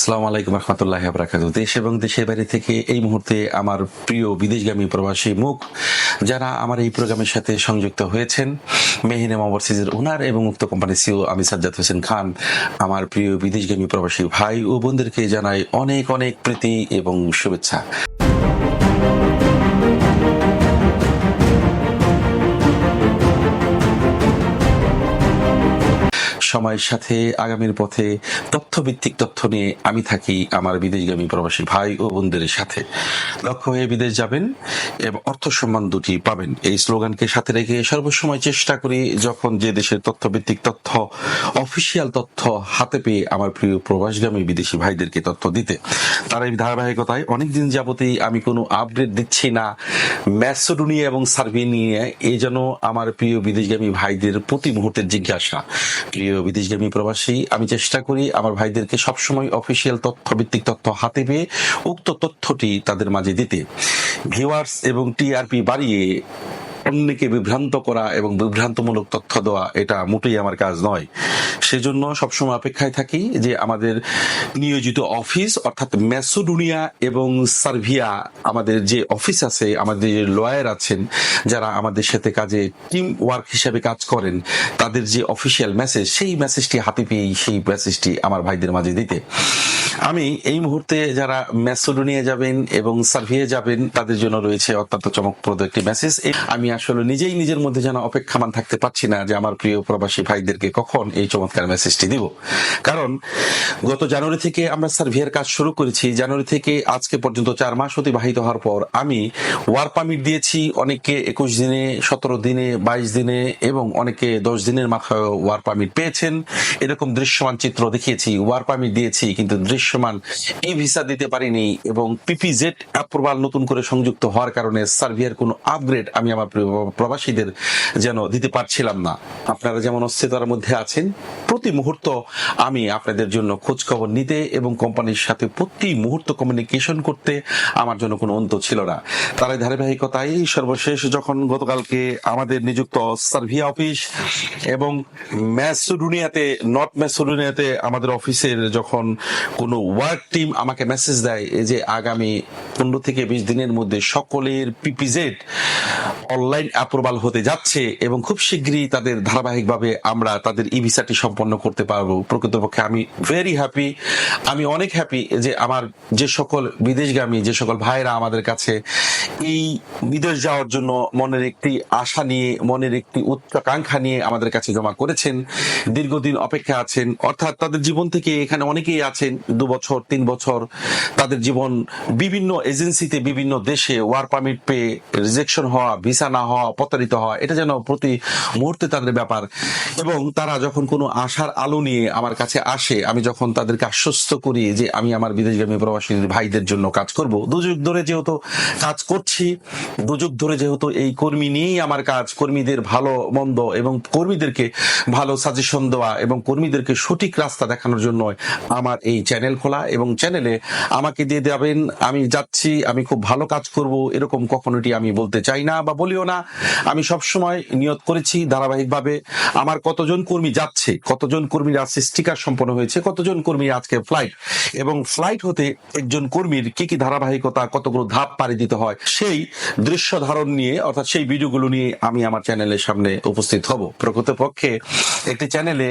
আসসালামু আলাইকুম রহমতুল্লাহ আবরাকাত দেশ এবং দেশের বাইরে থেকে এই মুহূর্তে আমার প্রিয় বিদেশগামী প্রবাসী মুখ, যারা আমার এই প্রোগ্রামের সাথে সংযুক্ত হয়েছেন মেহিনাম ওভারসিজের ওনার এবং উক্ত কোম্পানি সিও আমি সাজ্জাদ হোসেন খান, আমার প্রিয় বিদেশগামী প্রবাসী ভাই ও বোনদেরকে জানাই অনেক অনেক প্রীতি এবং শুভেচ্ছা। সময়ের সাথে আগামীর পথে তথ্যভিত্তিক তথ্য নিয়ে আমি থাকি আমার বিদেশগামী প্রবাসী ভাই ও বোনদের সাথে। লক্ষ্য হয়ে বিদেশ যাবেন এবং অর্থ সম্মান দুটি পাবেন। এই স্লোগানকে সাথে রেখে সর্বসময় চেষ্টা করি যখন যে দেশের তথ্যভিত্তিক তথ্য, অফিসিয়াল তথ্য হাতে পেয়ে আমার প্রিয় প্রবাসগামী বিদেশি ভাইদেরকে তথ্য দিতে। তার এই ধারাবাহিকতায় অনেকদিন যাবতেই আমি কোনো আপডেট দিচ্ছি না। ম্যাসোডোনিয়া এবং সার্ভে নিয়ে এই যেন আমার প্রিয় বিদেশগামী ভাইদের প্রতি মুহূর্তের জিজ্ঞাসা। প্রিয় বিদেশগামী প্রবাসী, আমি চেষ্টা করি আমার ভাইদেরকে সবসময় অফিসিয়াল তথ্য, ভিত্তিক তথ্য হাতে পেয়ে উক্ত তথ্যটি তাদের মাঝে দিতে। ভিউয়ার্স এবং টিআরপি বাড়িয়ে অন্যকে বিভ্রান্ত করা এবং বিভ্রান্তমূলক তথ্য দেওয়া, এটা মোটেই আমার কাজ নয়। সেজন্য সবসময় অপেক্ষায় থাকি যে আমাদের নিয়োজিত অফিস, অর্থাৎ ম্যাসোডোনিয়া এবং সার্ভিয়া, আমাদের যে অফিস আছে, আমাদের যে লয়ার আছেন, যারা আমাদের সাথে কাজে টিম ওয়ার্ক হিসেবে কাজ করেন, তাদের যে অফিসিয়াল মেসেজ, সেই মেসেজটি হাতে পেয়েই সেই মেসেজটি আমার ভাইদের মাঝে দিতে। আমি এই মুহূর্তে যারা ম্যাসোডোনিয়া যাবেন এবং সার্ভিয়া যাবেন, তাদের জন্য রয়েছে অত্যন্ত চমকপ্রদ একটি মেসেজ। আমি আসলে নিজেই নিজের মধ্যে যেন অপেক্ষামান থাকতে পারছি না যে আমার প্রিয় প্রবাসী ভাইদেরকে কখন এই চমৎকার মেসেজটি দিব। কারণ গত জানুয়ারি থেকে আমরা সার্ভিয়ার কাজ শুরু করেছি। জানুয়ারি থেকে আজকে পর্যন্ত চার মাস অতিবাহিত হওয়ার পর আমি ওয়ার পারমিট দিয়েছি অনেককে একুশ দিনে, সতেরো দিনে, বাইশ দিনে এবং অনেকে দশ দিনের মাথায় ওয়ার পারমিট পেয়েছেন। এরকম দৃশ্যমান চিত্র দেখিয়েছি, ওয়ার পারমিট দিয়েছি কিন্তু দৃশ্যমান ই ভিসা দিতে পারিনি এবং পিপিজেড অ্যাপ্রুভাল নতুন করে সংযুক্ত হওয়ার কারণে সার্ভিয়ার কোনো আপগ্রেড আমি আমার প্রিয় প্রবাসীদের যেন দিতে পারছিলাম না। আপনারা যেমন অস্থিরতার মধ্যে আছেন, প্রতি মুহূর্ত আমি আপনাদের জন্য খোঁজ খবর নিতে এবং কোম্পানির সাথে প্রতি মুহূর্ত কমিউনিকেশন করতে আমার জন্য কোনো অন্ত ছিল না। তার ধারাবাহিকতায় সর্বশেষ যখন গতকালকে আমাদের নিযুক্ত সার্ভিয়া অফিস এবং ম্যাসোডুনিয়াতে, নর্থ ম্যাসোডুনিয়াতে আমাদের অফিসের যখন কোনো ওয়ার্ক টিম আমাকে মেসেজ দেয় যে আগামী পনেরো থেকে বিশ দিনের মধ্যে সকলের পিপিজেড অনলাইন অ্যাপ্রুভাল হতে যাচ্ছে এবং খুব শীঘ্রই তাদের ধারাবাহিকভাবে আমরা তাদের ই ভিসাটি সম্পন্ন করতে পারব। প্রকৃতপক্ষে আমি ভেরি হ্যাপি আমি অনেক হ্যাপি যে আমার যে সকল বিদেশগামী, যে সকল ভাইরা আমাদের কাছে এই বিদেশ যাওয়ার জন্য মনের একটি আশা নিয়ে, মনের একটি উচ্চাকাঙ্ক্ষা নিয়ে আমাদের কাছে জমা করেছেন। দীর্ঘদিন অপেক্ষা আছেন। অর্থাৎ তাদের জীবন থেকে এখানে অনেকেই আছেন। দু বছর, তিন বছর তাদের জীবন বিভিন্ন এজেন্সিতে বিভিন্ন দেশে ওয়ার পারমিট পেয়ে রিজেকশন হওয়া ভিসা না হওয়া, প্রতারিত হওয়া, এটা যেন প্রতি মুহূর্তে তাদের ব্যাপার। এবং তারা যখন কোনো আশার আলো নিয়ে আমার কাছে আসে, আমি যখন তাদেরকে আশ্বস্ত করি যে আমি আমার বিদেশগামী প্রবাসী ভাইদের জন্য কাজ করব, দুযুগ ধরে যেহেতু কাজ করছি, দুযুগ ধরে যেহেতু এই কর্মী নিয়েই আমার কাজ, কর্মীদের ভালো, মন্দ এবং কর্মীদেরকে ভালো সাজেশন দেওয়া এবং কর্মীদেরকে সঠিক রাস্তা দেখানোর জন্য আমার এই চ্যানেল খোলা এবং চ্যানেলে আমাকে দিয়ে দেবেন, আমি যাচ্ছি, আমি খুব ভালো কাজ করব, এরকম কখনোটি আমি বলতে চাই না বা বলিও না। আমি সব সময় নিয়ত করেছি ধারাবাহিকভাবে আমার কতজন কর্মী যাচ্ছে, কতজন কর্মীর আজকে স্টিকার সম্পন্ন হয়েছে, কতজন কর্মী আজকে ফ্লাইট এবং ফ্লাইট হতে একজন কর্মীর কি কি ধারাবাহিকতা, কতগুলো ধাপ পাড়ি দিতে হয়, সেই দৃশ্য ধারণ নিয়ে, অর্থাৎ সেই ভিডিওগুলো নিয়ে আমি আমার চ্যানেলের সামনে উপস্থিত হব। প্রকৃতপক্ষে একটি চ্যানেলে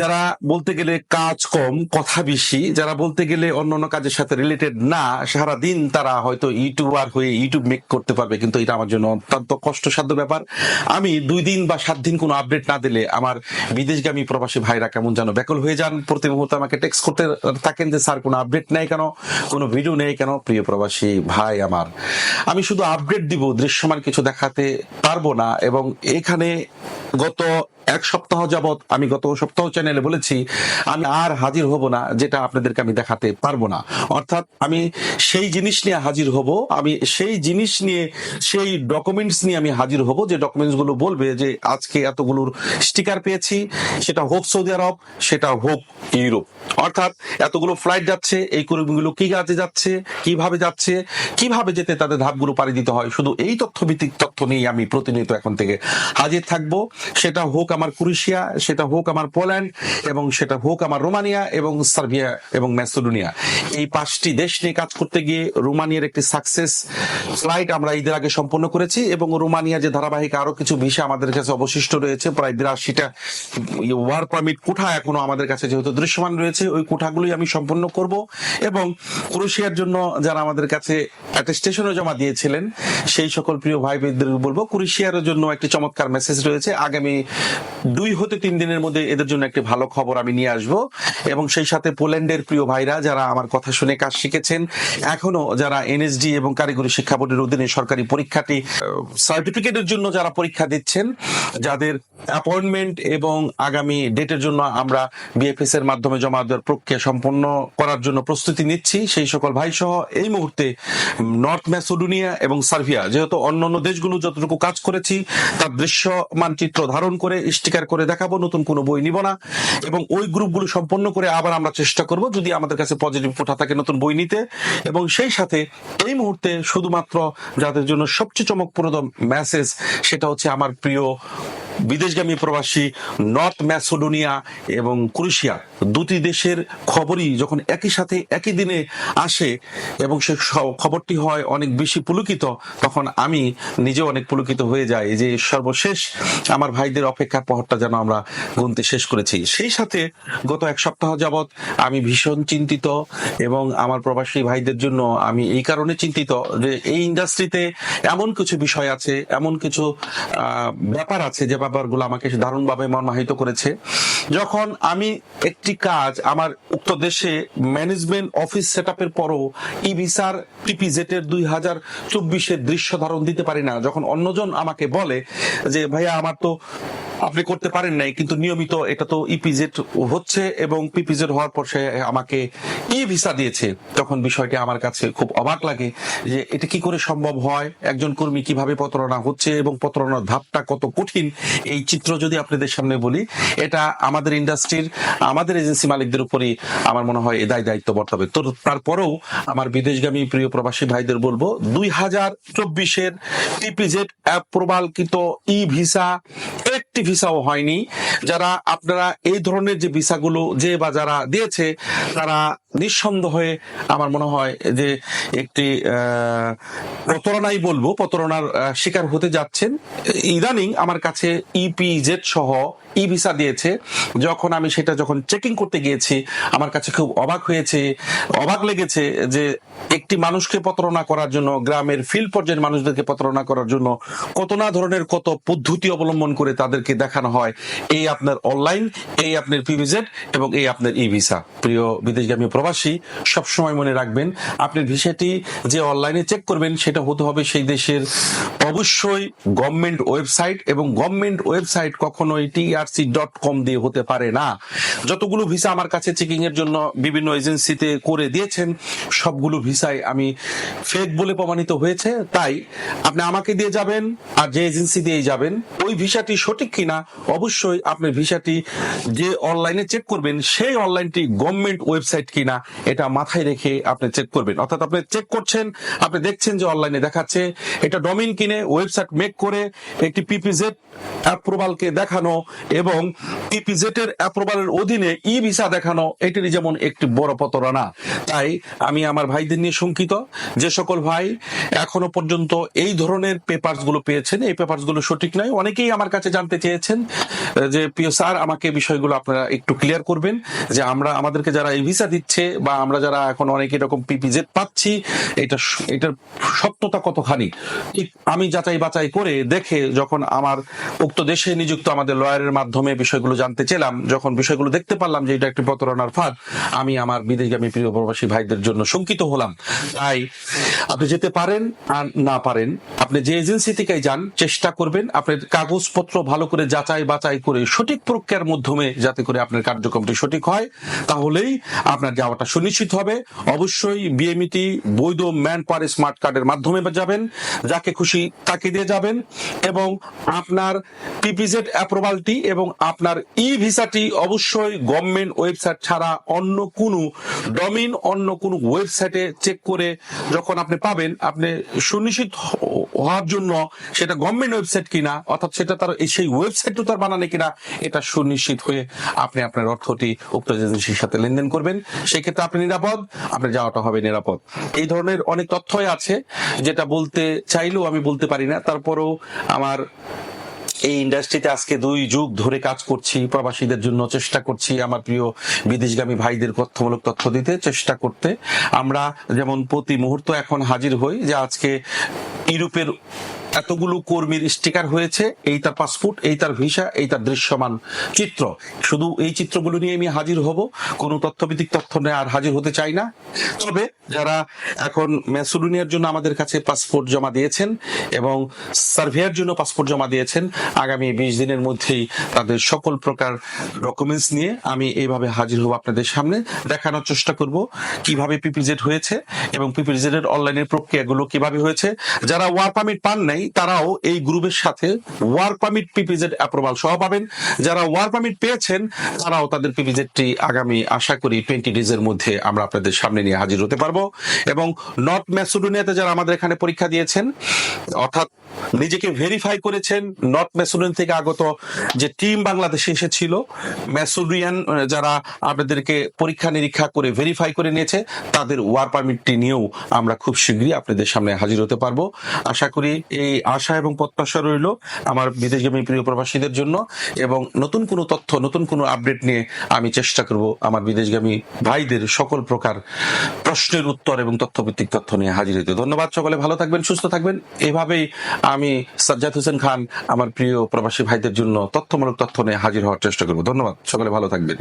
যারা বলতে গেলে কাজ কম, কথা বেশি, যারা বলতে গেলে অন্যান্য কাজের সাথে রিলেটেড না, সারা দিন তারা হয়তো ইউটিউবার হয়ে ইউটিউব মেক করতে পারবে, কিন্তু এটা আমার জন্য অত্যন্ত কষ্টসাধ্য ব্যাপার। আমি দুই দিন বা সাত দিন কোনো আপডেট না দিলে আমার বিদেশগামী প্রবাসী ভাইরা কেমন যেন ব্যাকুল হয়ে যান। প্রতি মুহূর্তে আমাকে টেক্সট করতে থাকেন যে, স্যার, কোনো আপডেট নেই কেন? কোনো ভিডিও নেই কেন? প্রিয় প্রবাসী ভাই আমার, আমি শুধু আপডেট দিব, দৃশ্যমান কিছু দেখাতে পারব না। এবং এখানে গত এক সপ্তাহ যাবৎ আমি গত সপ্তাহ চ্যানেলে বলেছি, আমি আর হাজির হব না, যেটা আপনাদেরকে আমি দেখাতে পারব না। অর্থাৎ আমি সেই জিনিস নিয়ে হাজির হব, আমি সেই জিনিস নিয়ে, সেই ডকুমেন্টস নিয়ে আমি হাজির হব, যে ডকুমেন্টসগুলো বলবে যে আজকে এতগুলোর স্টিকার পেয়েছি, সেটা হোক সৌদি আরব, সেটা হোক ইউরোপ। অর্থাৎ এতগুলো ফ্লাইট যাচ্ছে, এই কর্মীগুলো কি কাজে যাচ্ছে, কীভাবে যাচ্ছে, কীভাবে যেতে তাদের ধাপগুলো পাড়ি দিতে হয়, শুধু এই তথ্য ভিত্তিক তথ্য নিয়ে আমি প্রতিনিয়ত এখন থেকে হাজির থাকব। সেটা হোক আমার ক্রোয়েশিয়া সেটা হোক আমার পোল্যান্ড, এবং সেটা হোক আমার রোমানিয়া এবং সার্বিয়া এবং ম্যাসেডোনিয়া। এই পাঁচটি দেশ নিয়ে কাজ করতে গিয়ে রোমানিয়ার একটি সাকসেস ফ্লাইট আমরা ঈদের আগে সম্পন্ন করেছি, এবং রোমানিয়া যে ধারাবাহিক আরও কিছু ভিসা আমাদের কাছে অবশিষ্ট রয়েছে, প্রায় বিরাশিটা ওয়ার পারমিট কোঠা এখনও আমাদের কাছে যেহেতু দৃশ্যমান রয়েছে, ওই কোঠাগুলোই আমি সম্পন্ন করব। এবং ক্রোয়েশিয়ার জন্য যারা আমাদের কাছে অ্যাটেস্টেশনও জমা দিয়েছিলেন, সেই সকল প্রিয় ভাই বোনদের বলব ক্রোয়েশিয়ার জন্য একটি চমৎকার মেসেজ রয়েছে। আগামী দুই হতে তিন দিনের মধ্যে এদের জন্য একটি ভালো খবর আমি নিয়ে আসব। এবং সেই সাথে পোল্যান্ডের প্রিয় ভাইরা যারা আমার কথা শুনে কাজ শিখেছেন, এখনও যারা এনএসডি এবং কারিগরি শিক্ষা বোর্ডের অধীনে সরকারি পরীক্ষাটি সার্টিফিকেটের জন্য যারা পরীক্ষা দিচ্ছেন, যাদের অ্যাপয়েন্টমেন্ট এবং আগামী ডেটের জন্য আমরা বিএফএস এর মাধ্যমে জমা দেওয়ার প্রক্রিয়া সম্পন্ন করার জন্য প্রস্তুতি নিচ্ছি। সেই সকল ভাই সহ এই মুহূর্তে নর্থ ম্যাসোডোনিয়া এবং সার্বিয়া যেহেতু অন্যান্য দেশগুলো যতটুকু কাজ করেছি, তার দৃশ্য মানচিত্র ধারণ করে স্টিকার করে দেখাবো, নতুন কোনো বই নিব না। এবং ওই গ্রুপগুলো সম্পন্ন করে আবার আমরা চেষ্টা করব, যদি আমাদের কাছে পজিটিভ কোঠা থাকে নতুন বই নিতে। এবং সেই সাথে এই মুহূর্তে শুধুমাত্র যাদের জন্য সবচেয়ে চমকপ্রদ মেসেজ সেটা হচ্ছে আমার প্রিয় বিদেশগামী প্রবাসী নর্থ ম্যাসোডোনিয়া এবং ক্রোয়েশিয়া। দুটি দেশের খবরই যখন একই সাথে একই দিনে আসে এবং সে খবরটি হয় অনেক বেশি পুলকিত, তখন আমি নিজেও অনেক পুলকিত হয়ে যাই যে সর্বশেষ আমার ভাইদের অপেক্ষার পহরটা যেন আমরা গুনতে শেষ করেছি। সেই সাথে গত এক সপ্তাহ যাবৎ আমি ভীষণ চিন্তিত এবং আমার প্রবাসী ভাইদের জন্য আমি এই কারণে চিন্তিত যে এই ইন্ডাস্ট্রিতে এমন কিছু বিষয় আছে, এমন কিছু ব্যাপার আছে যে ব্যাপারগুলো আমাকে দারুণভাবে মর্মাহিত করেছে। যখন আমি একটি কাজ আমার উক্ত দেশে ম্যানেজমেন্ট অফিস সেট আপের পরও ই ভিসার টিপিজেট এর দুই হাজার চব্বিশের দৃশ্য ধারণ দিতে পারি না। যখন অন্যজন আমাকে বলে যে, ভাইয়া, আমার তো আপনি করতে পারেন নাই, কিন্তু নিয়মিত এটা তো ইপিজেড হচ্ছে এবং পিপিজেড হওয়ার পর সে আমাকে ই ভিসা দিয়েছে, তখন বিষয়টি আমার কাছে খুব অবাক লাগে যে এটা কি করে সম্ভব হয়, একজন কর্মী কীভাবে প্রতারণা হচ্ছে এবং প্রতারণার ধাপটা কত কঠিন, এই চিত্র যদি আপনাদের সামনে বলি, এটা আমাদের ইন্ডাস্ট্রির আমাদের এজেন্সি মালিকদের উপরই আমার মনে হয় এ দায় দায়িত্ব বর্তাবে। তো তারপরেও আমার বিদেশগামী প্রিয় প্রবাসী ভাইদের বলব, দুই হাজার চব্বিশের টিপিজেড অ্যাপ্রুভালকৃত ই ভিসা একটি ভিসাও হয়নি। যারা আপনারা এই ধরনের যে ভিসাগুলো যে বা যারা দিয়েছে, তারা নিঃসন্দেহে আমার মনে হয় যে একটি প্রতারণাই বলব, প্রতারণার শিকার হতে যাচ্ছেন। ইদানিং আমার কাছে ইপিজেড সহ ই ভিসা দিয়েছে। যখন আমি সেটা যখন চেকিং করতে গিয়েছি, আমার কাছে খুব অবাক হয়েছে। অবাক লেগেছে যে একটি মানুষকে প্রতারণা করার জন্য, গ্রামের ফিল্ড পর্যায়ের মানুষদেরকে প্রতারণা করার জন্য কত না ধরনের কত পদ্ধতি অবলম্বন করে তাদেরকে দেখানো হয়। এই আপনার অনলাইন এই আপনার পিভিজেড এবং এই আপনার ই ভিসা প্রিয় বিদেশগামী প্রবাসী, সবসময় মনে রাখবেন আপনি ভিসাটি যে অনলাইনে চেক করবেন, সেটা হতে হবে সেই দেশের অবশ্যই গভর্নমেন্ট ওয়েবসাইট এবং গভর্নমেন্ট ওয়েবসাইট কখনোই টিআরসি ডট কম দিয়ে হতে পারে না। যতগুলো ভিসা আমার কাছে চেকিং এর জন্য বিভিন্ন এজেন্সিতে করে দিয়েছেন, সবগুলো ভিসাই আমি ফেক বলে প্রমাণিত হয়েছে। তাই আপনি আমাকে দিয়ে যাবেন আর যে এজেন্সি দিয়ে যাবেন, ওই ভিসাটি সঠিক কিনা অবশ্যই আপনি ভিসাটি যে অনলাইনে চেক করবেন, সেই অনলাইনটি গভর্নমেন্ট ওয়েবসাইট কিনা, এটা মাথায় রেখে আপনি চেক করবেন। অর্থাৎ আপনি চেক করছেন, আপনি দেখছেন যে অনলাইনে দেখাচ্ছে, এটা ডোমেইন কিনে ওয়েবসাইট মেক করে একটি পিপিজেড অ্যাপ্রুভালকে দেখানো এবং পিপিজেড এর অ্যাপ্রুভালের অধীনে ই ভিসা দেখানো, এটিরই যেমন একটি বড় প্রতারণা। তাই আমি আমার ভাইদের নিয়ে শঙ্কিত, যে সকল ভাই এখনও পর্যন্ত এই ধরনের পেপারসগুলো পেয়েছেন, এই পেপারসগুলো সঠিক নয়, অনেকেই আমার কাছে জানতে চেয়েছেন যে প্রিয় স্যার, আমাকে বিষয়গুলো আপনারা একটু ক্লিয়ার করবেন, যে আমরা, আমাদেরকে যারা এই ভিসা দিচ্ছে বা আমরা যারা এখন অনেক এরকম পিপিজেড পাচ্ছি, এটা এটার সত্যতা কতখানি? আমি যাচাই বাছাই করে দেখে যখন আমার উক্ত দেশে নিযুক্ত আমাদের লয়ারের মাধ্যমে বিষয়গুলো জানতে চেলাম, যখন বিষয়গুলো দেখতে পারলাম যে এটা একটি প্রতারণার ফাঁদ, আমি আমার বিদেশগামী প্রিয় প্রবাসী ভাইদের জন্য শঙ্কিত হলাম। তাই আপনি যেতে পারেন আর না পারেন, আপনি যে এজেন্সি থেকে যান, চেষ্টা করবেন, আপনার কাগজপত্র ভালো করে যাচাই বাছাই করে সঠিক প্রক্রিয়ার মাধ্যমে যাতে করে আপনার কার্যক্রমটি সঠিক হয়, তাহলেই আপনার যাওয়াটা সুনিশ্চিত হবে। অবশ্যই বিএমইটি বৈধ ম্যান পার স্মার্ট কার্ডের মাধ্যমে যাবেন, যাকে খুশি তাকে দিয়ে যাবেন, এবং আপনার পিপিজেড অ্যাপ্রুভালটি এবং আপনার ই ভিসাটি অবশ্যই গভর্নমেন্ট ওয়েবসাইট ছাড়া অন্য কোনো ডমিন অন্য কোনো ওয়েবসাইটে চেক করে যখন আপনি পাবেন, আপনি সুনিশ্চিত হওয়ার জন্য সেটা গভর্নমেন্ট ওয়েবসাইট কিনা, অর্থাৎ সেটা তার এই সেই ওয়েবসাইটও তার বানানে কিনা, এটা সুনিশ্চিত হয়ে আপনি আপনার অর্থটি উক্ত এজেন্সির সাথে লেনদেন করবেন। সেই ক্ষেত্রে আপনি নিরাপদ, আপনার যাওয়াটা হবে নিরাপদ। এই ধরনের অনেক তথ্যই আছে, যেটা বলতে চাইলেও আমি বলতে পারি না। তারপরেও আমার এই ইন্ডাস্ট্রিতে আজকে দুই যুগ ধরে কাজ করছি, প্রবাসীদের জন্য চেষ্টা করছি, আমার প্রিয় বিদেশগামী ভাইদের তথ্যমূলক তথ্য দিতে চেষ্টা করতে। আমরা যেমন প্রতি মুহূর্ত এখন হাজির হই যে আজকে ইউরোপের এতগুলো কর্মীর স্টিকার হয়েছে, এই তার পাসপোর্ট, এই তার ভিসা, এই তার দৃশ্যমান চিত্র। শুধু এই চিত্রগুলো নিয়ে আমি হাজির হব, কোনো তথ্যভিত্তিক তথ্য নিয়ে আর হাজির হতে চাই না। তবে যারা এখন ম্যাসুডোনিয়ার জন্য আমাদের কাছে পাসপোর্ট জমা দিয়েছেন এবং সার্ভেয়ার জন্য পাসপোর্ট জমা দিয়েছেন, আগামী বিশ দিনের মধ্যেই তাদের সকল প্রকার ডকুমেন্টস নিয়ে আমি এইভাবে হাজির হব আপনাদের সামনে। দেখানোর চেষ্টা করব কীভাবে পিপিজেড হয়েছে এবং পিপিজেড এর অনলাইনের প্রক্রিয়াগুলো কীভাবে হয়েছে। যারা ওয়ার পারমিট পান নাই তারাও এই গ্রুপের সাথে ওয়ার পারমিট পিপিজেড অ্যাপ্রুভাল সহ পাবেন। যারা ওয়ার পারমিট পেয়েছেন, তারাও তাদের পিপিজেডটি আগামী আশা করি টোয়েন্টি ডেজ এর মধ্যে আমরা আপনাদের সামনে নিয়ে হাজির হতে পারব। এবং নর্থ ম্যাসেডোনিয়াতে যারা আমাদের এখানে পরীক্ষা দিয়েছেন, অর্থাৎ নিজেকে ভেরিফাই করেছেন, নর্থ ম্যাসেডোনিয়া থেকে আগত যে টিম বাংলাদেশে এসেছিল, ম্যাসেডোনিয়ান যারা আপনাদেরকে পরীক্ষা নিরীক্ষা করে ভেরিফাই করে নিয়েছে, তাদের ওয়ার পারমিটটি নিয়েও আমরা খুব শীঘ্রই আপনাদের সামনে হাজির হতে পারব। আশা করি এই আশা এবং প্রত্যাশা রইল আমার বিদেশগামী প্রিয় প্রবাসীদের জন্য এবং নতুন কোনো তথ্য, নতুন কোনো আপডেট নিয়ে আমি চেষ্টা করব আমার বিদেশগামী ভাইদের সকল প্রকার প্রশ্নের উত্তর এবং তথ্যভিত্তিক তথ্য নিয়ে হাজির হতে। ধন্যবাদ সকলে, ভালো থাকবেন, সুস্থ থাকবেন। এভাবেই আমি সাজ্জাদ হোসেন খান, আমার প্রিয় প্রবাসী ভাইদের জন্য তথ্যমূলক তথ্য নিয়ে হাজির হওয়ার চেষ্টা করব। ধন্যবাদ, সকলে ভালো থাকবেন।